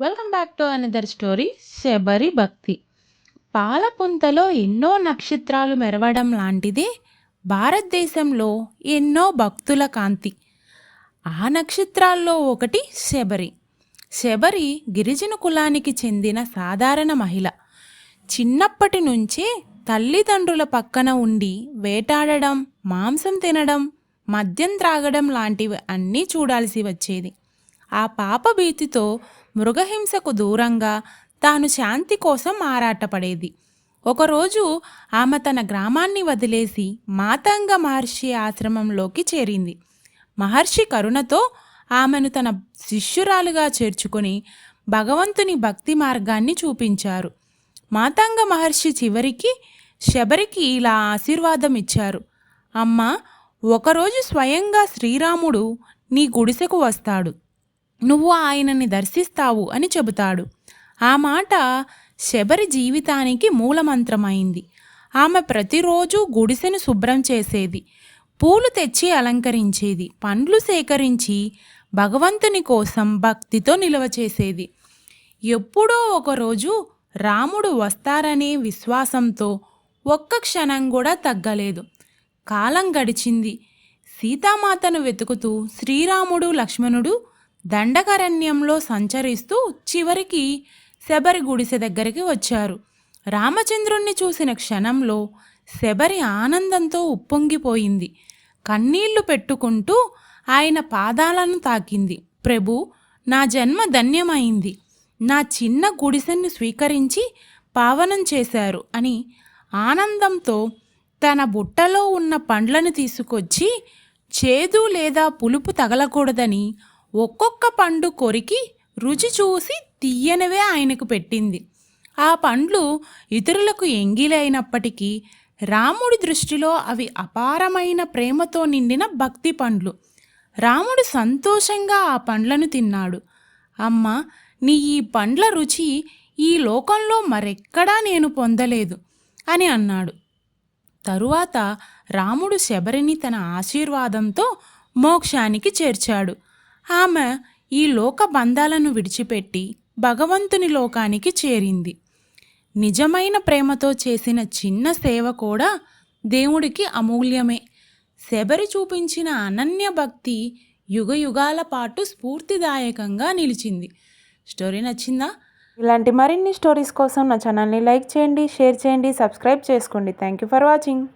Welcome back to another story Shabari భక్తి పాలపుంతలో ఎన్నో నక్షత్రాలు మెరవడం లాంటిదే భారతదేశంలో ఎన్నో భక్తుల కాంతి. ఆ నక్షత్రాల్లో ఒకటి శబరి. శబరి గిరిజన కులానికి చెందిన సాధారణ మహిళ. చిన్నప్పటి నుంచే తల్లిదండ్రుల పక్కన ఉండి వేటాడడం మాంసం తినడం మద్యం త్రాగడం లాంటివి అన్నీ చూడాల్సి వచ్చేది. ఆ పాప భీతితో మృగహింసకు దూరంగా తాను శాంతి కోసం ఆరాటపడేది. ఒకరోజు ఆమె తన గ్రామాన్ని వదిలేసి మాతంగ మహర్షి ఆశ్రమంలోకి చేరింది. మహర్షి కరుణతో ఆమెను తన శిష్యురాలుగా చేర్చుకొని భగవంతుని భక్తి మార్గాన్ని చూపించారు. మాతంగ మహర్షి చివరికి శబరికి ఇలా ఆశీర్వాదం ఇచ్చారు. అమ్మ ఒకరోజు స్వయంగా శ్రీరాముడు నీ గుడిసెకు వస్తాడు. నువ్వు ఆయనని దర్శిస్తావు అని చెబుతాడు. ఆ మాట శబరి జీవితానికి మూలమంత్రమైంది. ఆమె ప్రతిరోజు గుడిసెను శుభ్రం చేసేది. పూలు తెచ్చి అలంకరించేది. పండ్లు సేకరించి భగవంతుని కోసం భక్తితో నిల్వ చేసేది. ఎప్పుడో ఒకరోజు రాముడు వస్తారనే విశ్వాసంతో ఒక్క క్షణం కూడా తగ్గలేదు. కాలం గడిచింది. సీతామాతను వెతుకుతూ శ్రీరాముడు లక్ష్మణుడు దండకరణ్యంలో సంచరిస్తూ చివరికి శబరి గుడిసె దగ్గరికి వచ్చారు. రామచంద్రుణ్ణి చూసిన క్షణంలో శబరి ఆనందంతో ఉప్పొంగిపోయింది. కన్నీళ్ళు పెట్టుకుంటూ ఆయన పాదాలను తాకింది. ప్రభు నా జన్మ ధన్యమైంది. నా చిన్న గుడిసెను స్వీకరించి పావనం చేశారు అని ఆనందంతో తన బుట్టలో ఉన్న పండ్లను తీసుకొచ్చి చేదు లేదా పులుపు తగలకూడదని ఒక్కొక్క పండు కొరికి రుచి చూసి తీయనివే ఆయనకు పెట్టింది. ఆ పండ్లు ఇతరులకు ఎంగిలైనప్పటికీ రాముడి దృష్టిలో అవి అపారమైన ప్రేమతో నిండిన భక్తి పండ్లు. రాముడు సంతోషంగా ఆ పండ్లను తిన్నాడు. అమ్మ నీ ఈ పండ్ల రుచి ఈ లోకంలో మరెక్కడా నేను పొందలేదు అని అన్నాడు. తరువాత రాముడు శబరిని తన ఆశీర్వాదంతో మోక్షానికి చేర్చాడు. ఆమె ఈ లోక బంధాలను విడిచిపెట్టి భగవంతుని లోకానికి చేరింది. నిజమైన ప్రేమతో చేసిన చిన్న సేవ కూడా దేవుడికి అమూల్యమే. శబరి చూపించిన అనన్య భక్తి యుగ యుగాల పాటు స్ఫూర్తిదాయకంగా నిలిచింది. స్టోరీ నచ్చిందా? ఇలాంటి మరిన్ని స్టోరీస్ కోసం నా ఛానల్ని లైక్ చేయండి షేర్ చేయండి సబ్స్క్రైబ్ చేసుకోండి. Thank you for watching.